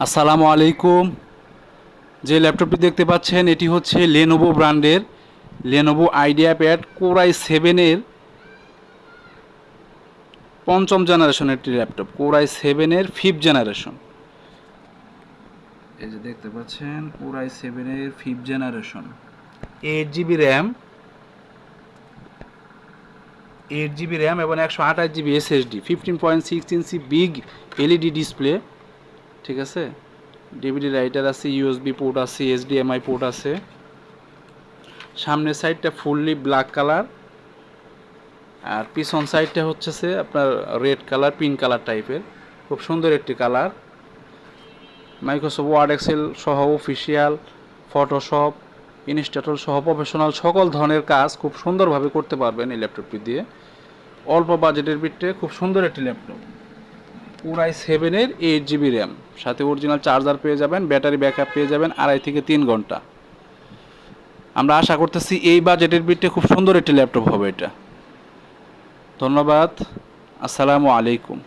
আসসালামু আলাইকুম। যে ল্যাপটপটি দেখতে পাচ্ছেন, এটি হচ্ছে লেনোভো ব্র্যান্ডের লেনোভো আইডিয়া প্যাড কোরাই সেভেনের পঞ্চম জেনারেশনের একটি ল্যাপটপ কোরাই সেভেনের ফিফথ জেনারেশন এই যে দেখতে পাচ্ছেন কোরাই সেভেনের fifth generation eight GB RAM eight GB RAM এবং একশো আঠাশ GB SSD fifteen point six inch big LED display ঠিক আছে? ডিভিডি রাইটার আছে ইউএসবি পোর্ট আছে এইচডিএমআই পোর্ট আছে। সামনের সাইডটা ফুললি ব্ল্যাক কালার আর পিছন সাইডটা হচ্ছে সে আপনার রেড কালার পিঙ্ক কালার টাইপের খুব সুন্দর একটি কালার মাইক্রোসফট ওয়ার্ড এক্সেল সহ অফিসিয়াল ফটোশপ ইনস্টাটল সহ প্রফেশনাল সকল ধরনের কাজ খুব সুন্দরভাবে করতে পারবেন এই ল্যাপটপটি দিয়ে। অল্প বাজেটের ভিতরে খুব সুন্দর একটি ল্যাপটপ পুরাই সেভেনের এইট জিবি র্যাম। সাথে অরিজিনাল চার্জার পেয়ে যাবেন ব্যাটারি ব্যাকআপ পেয়ে যাবেন আড়াই থেকে তিন ঘণ্টা। আমরা আশা করতেছি এই বাজেটের বিটে খুব সুন্দর একটি ল্যাপটপ হবে এটা। ধন্যবাদ। আসসালামু আলাইকুম।